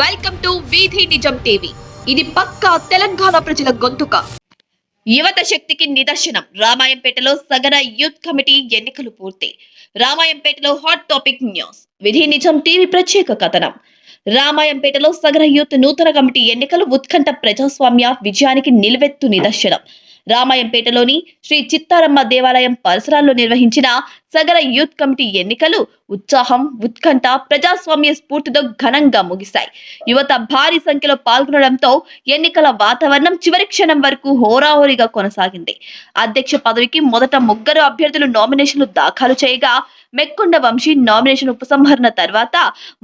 Welcome to వీధి నిజం TV. ఇది పక్కా తెలంగాణ ప్రజల గొంతుక. యువత శక్తికి నిదర్శనం. రామాయంపేటలో సగర యూత్ కమిటీ ఎన్నికలు పూర్తి. రామాయంపేటలో hot topic news. Vidhi Nijam TV ప్రత్యేక కథనం. రామాయంపేటలో సగర యూత్ నూతన కమిటీ ఎన్నికలు ఉత్కంఠ ప్రజాస్వామ్య విజయానికి నిలువెత్తు నిదర్శనం. రామాయంపేటలోని శ్రీ చిత్తారమ్మ దేవాలయం పరిసరాల్లో నిర్వహించిన సగర యూత్ కమిటీ ఎన్నికలు ఉత్సాహం ఉత్కంఠ ప్రజాస్వామ్య స్ఫూర్తితో ఘనంగా ముగిశాయి. యువత భారీ సంఖ్యలో పాల్గొనడంతో ఎన్నికల వాతావరణం చివరి క్షణం వరకు హోరాహోరీగా కొనసాగింది. అధ్యక్ష పదవికి మొదట ముగ్గురు అభ్యర్థులు నామినేషన్లు దాఖలు చేయగా మెక్కొండ వంశీ నామినేషన్ ఉపసంహరణ తర్వాత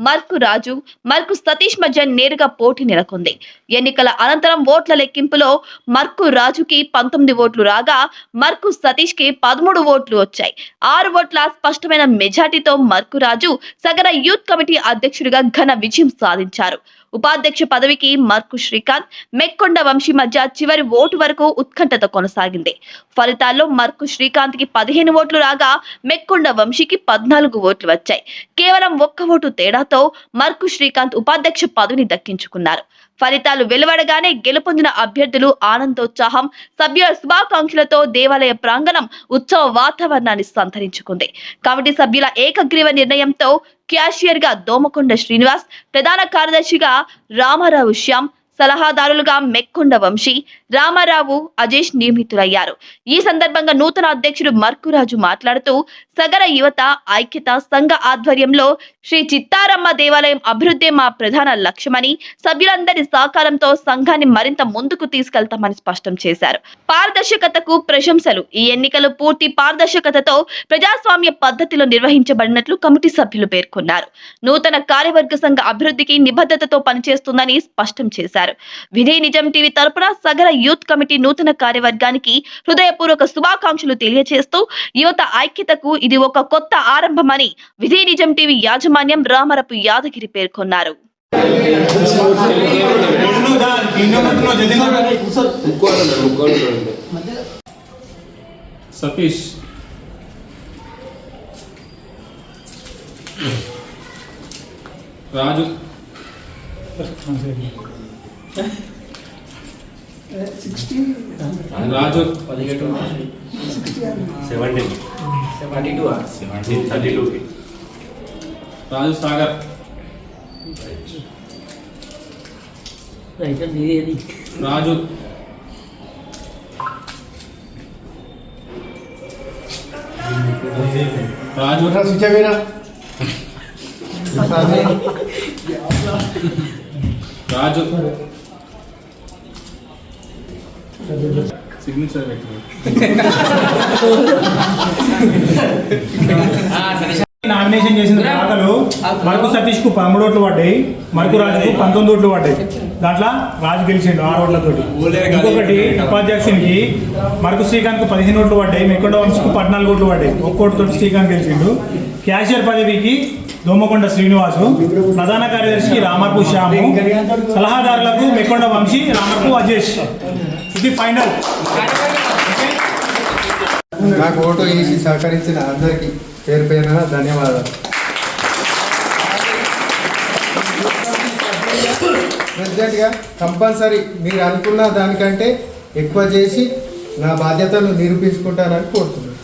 మర్కు రాజు మర్కు సతీష్ మధ్య నేరుగా పోటీ నెలకొంది. ఎన్నికల అనంతరం ఓట్ల లెక్కింపులో మర్కు రాజుకి పంతొమ్మిది ఓట్లు రాగా మర్కు సతీష్కి పదమూడు ఓట్లు వచ్చాయి. ఆరు ఓట్ల స్పష్టమైన మెజార్టీతో మర్కు రాజు సగర యూత్ కమిటీ అధ్యక్షుడిగా ఘన విజయం సాధించారు. ఉపాధ్యక్ష పదవికి మర్కు శ్రీకాంత్ మెక్కొండ వంశీ మధ్య చివరి ఓటు వరకు ఉత్కంఠత కొనసాగింది. ఫలితాల్లో మర్కు శ్రీకాంత్కి పదిహేను ఓట్లు రాగా మెక్కొండ వంశీకి పద్నాలుగు ఓట్లు వచ్చాయి. కేవలం ఒక్క ఓటు తేడాతో మర్కు శ్రీకాంత్ ఉపాధ్యక్ష పదవిని దక్కించుకున్నారు. ఫలితాలు వెలువడగానే గెలుపొందిన అభ్యర్థులు ఆనందోత్సాహం సభ్యుల శుభాకాంక్షలతో దేవాలయ ప్రాంగణం ఉత్సవ వాతావరణాన్ని సంతరించుకుంది. కమిటీ సభ్యుల ఏకగ్రీవ నిర్ణయంతో క్యాషియర్గా దోమకొండ శ్రీనివాస్ ప్రధాన కార్యదర్శిగా రామారావు శ్యామ్ సలహాదారులుగా మెక్కొండ వంశీ రామారావు అజేష్ నియమితులయ్యారు ఈ సందర్భంగా నూతన అధ్యక్షుడు మర్కురాజు మాట్లాడుతూ సగర యువత ఐక్యత సంఘ ఆధ్వర్యంలో శ్రీ చిత్తారమ్మ దేవాలయం అభివృద్ధి మా ప్రధాన లక్ష్యమని సభ్యులందరి సహకారంతో సంఘాన్ని మరింత ముందుకు తీసుకెళ్తామని స్పష్టం చేశారు. పారదర్శకతకు ప్రశంసలు. ఈ ఎన్నికలు పూర్తి పారదర్శకతతో ప్రజాస్వామ్య పద్ధతిలో నిర్వహించబడినట్లు కమిటీ సభ్యులు పేర్కొన్నారు. నూతన కార్యవర్గ సంఘ అభివృద్ధికి నిబద్ధతతో పనిచేస్తుందని స్పష్టం చేశారు. విధి నిజం టీవీ తరపున సగర యూత్ కమిటీ నూతన కార్యవర్గానికి హృదయపూర్వక శుభాకాంక్షలు తెలియజేస్తూ యువత ఐక్యతకు ఇది ఒక కొత్త ఆరంభమని విధి నిజం టీవీ యాజమాన్యం రామరపు యాదగిరి పేర్కొన్నారు. Satish. Raju. Raju seventeen seventy two seventeen thirty టూకి రాజు సాగర్ రాజు రాజు రాజు సిగ్నేచర్ నామినేషన్ చేసిన దాతలు మరకు సతీష్కు పదమూడు ఓట్లు పడ్డాయి మరకు రాజుకు పంతొమ్మిది ఓట్లు పడ్డాయి. దాంట్లో రాజు గెలిచిండు ఆరు ఓట్లతోటి. ఇంకొకటి ఉపాధ్యక్షునికి మరకు శ్రీకాంత్కు పదిహేను ఓట్లు పడ్డాయి మెక్కొండ వంశీకు పద్నాలుగు ఓట్లు పడ్డాయి. ఒక్క ఓటుతోటి శ్రీకాంత్ గెలిచిండు. క్యాషియర్ పదవికి దోమకొండ శ్రీనివాసు ప్రధాన కార్యదర్శికి రామర్పు శ్యాము సలహాదారులకు మెక్కొండ వంశీ రామర్పు అజేష్. ఇది ఫైనల్. నాకు ఓటు వేసి సహకరించిన అందరికీ పేరు పేరున ధన్యవాదాలు. ప్రెసిడెంట్గా కంపల్సరీ మీరు అనుకున్న దానికంటే ఎక్కువ చేసి నా బాధ్యతను నిరూపించుకుంటానని కోరుతున్నాను.